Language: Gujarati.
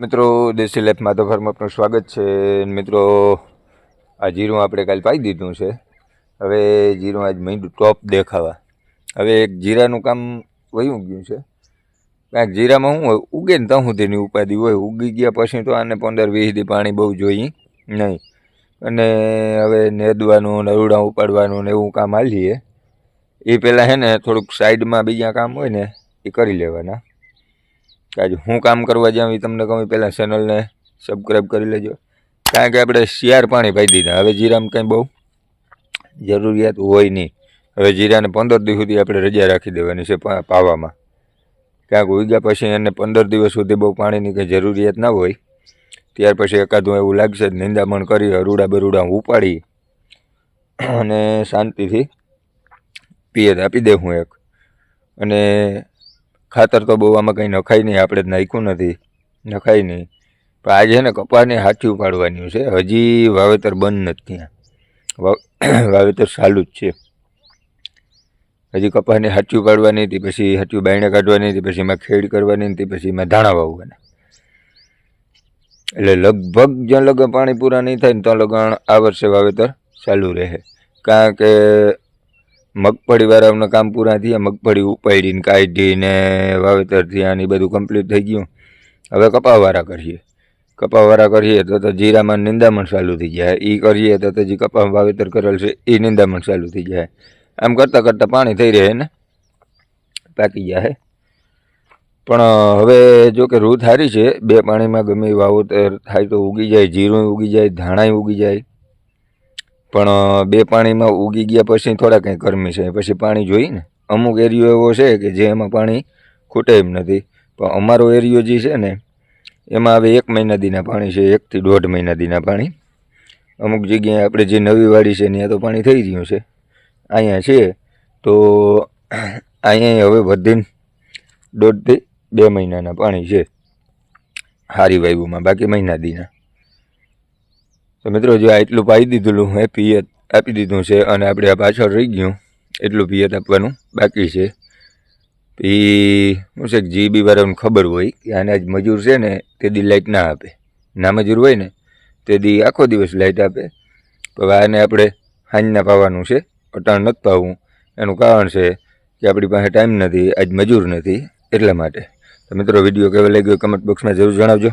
મિત્રો, દેશી લાઈફમાં તો ફર્મ આપનું સ્વાગત છે. મિત્રો, આ જીરું આપણે કાલે પાઈ દીધું છે. હવે જીરું આજ માંડ્યું ટોપ દેખાવા. હવે એક જીરાનું કામ વયું ગયું છે. કાંઈક જીરામાં શું હોય, ઉગે ને ત્યાં સુધીની ઉપાધિ હોય. ઉગી ગયા પછી તો આને પંદર વીસ દી પાણી બહુ જોઈએ નહીં. અને હવે નેદવાનું નરુડા ઉપાડવાનું ને એવું કામ હાલીએ. એ પહેલાં હે ને થોડુંક સાઈડમાં બીજા કામ હોય ને, એ કરી લેવાના. આજે હું કામ કરવા જાઉં એ તમને કહું પહેલાં ચેનલને સબસ્ક્રાઈબ કરી લેજો. કારણ કે આપણે શિયાર પાણી ભાઈ દીધા. હવે જીરામાં કંઈ બહુ જરૂરિયાત હોય નહીં. હવે જીરાને પંદર દિવસ સુધી આપણે રજા રાખી દેવાની છે પાવામાં. ક્યાંક ઉગ્યા પછી એને પંદર દિવસ સુધી બહુ પાણીની કંઈ જરૂરિયાત ના હોય. ત્યાર પછી એકાદું એવું લાગશે નિંદામણ કરી અરૂડા બરૂડા ઉપાડી અને શાંતિથી પિયત આપી દે હું એક. અને ખાતર તો બહુ આમાં કંઈ નખાય નહીં, આપણે નાખ્યું નથી, નખાય નહીં. પણ આજે ને કપાસને હાથી ઉપાડવાની છે, હજી વાવેતર બંધ નથી ત્યાં. વાવ- વાવેતર ચાલુ જ છે. હજી કપાસને હાથી ઉપાડવાની હતી પછી હાચું બાયણે કાઢવાની હતી પછી એમાં ખેડ કરવાની હતી પછી એમાં ધાણા વાવવાના. એટલે લગભગ જ્યાં લગન પાણી પૂરા નહીં થાય ને ત્યાં લગણ આ વર્ષે વાવેતર ચાલુ રહે. કારણ કે મગફળી વાળાઓના કામ પૂરા થયા, મગફળી ઉપાડીને, કાઢીને, વાવેતર થયા ને એ બધું કમ્પ્લીટ થઈ ગયું. હવે કપાવાળા કરીએ. કપાવાળા કરીએ તો તો જીરામાં નિંદામણ ચાલુ થઈ જાય. એ કરીએ તો તો જે કપા વાવેતર કરેલ છે એ નિંદામણ ચાલુ થઈ જાય. આમ કરતાં કરતાં પાણી થઈ રહે ને, પાકી જાય. પણ હવે જો કે રૂ સારી છે, બે પાણીમાં ગમે વાવેતર થાય તો ઉગી જાય, જીરું ઉગી જાય, ધાણાય ઉગી જાય. પણ બે પાણીમાં ઉગી ગયા પછી થોડા કંઈ ગરમી છે. પછી પાણી જોઈએ ને અમુક એરિયો એવો છે કે જે એમાં પાણી ખૂટે એમ નથી. પણ અમારો એરિયો જે છે ને, એમાં હવે એક મહિના દીના પાણી છે એકથી દોઢ મહિના દીના પાણી. અમુક જગ્યાએ આપણે જે નવી વાડી છે ત્યાં તો પાણી થઈ ગયું છે. અહીંયા છે તો અહીંયા હવે વધીને દોઢથી બે મહિનાના પાણી છે. હારી વાયુમાં બાકી મહિના દીના તો મિત્રો, જો આ એટલું પાઈ દીધેલું, હે, પિયત આપી દીધું છે અને આપણે પાછળ રહી ગયું. એટલું પિયત આપવાનું બાકી છે. એ શું છે જી જીબી વાળાને ખબર હોય કે આને આજ મજૂર છે ને, તે દી લાઇટ ના આપે. ના મજૂર હોય ને, તે દી આખો દિવસ લાઇટ આપે. હવે આને આપણે હાંજના પાવાનું છે. અટાણ નથી પાવું. એનું કારણ છે કે આપણી પાસે ટાઈમ નથી, આજ મજૂર નથી, એટલા માટે. તો મિત્રો, વીડિયો કેવો લાગ્યો? કમેન્ટ બોક્સમાં જરૂર જણાવજો.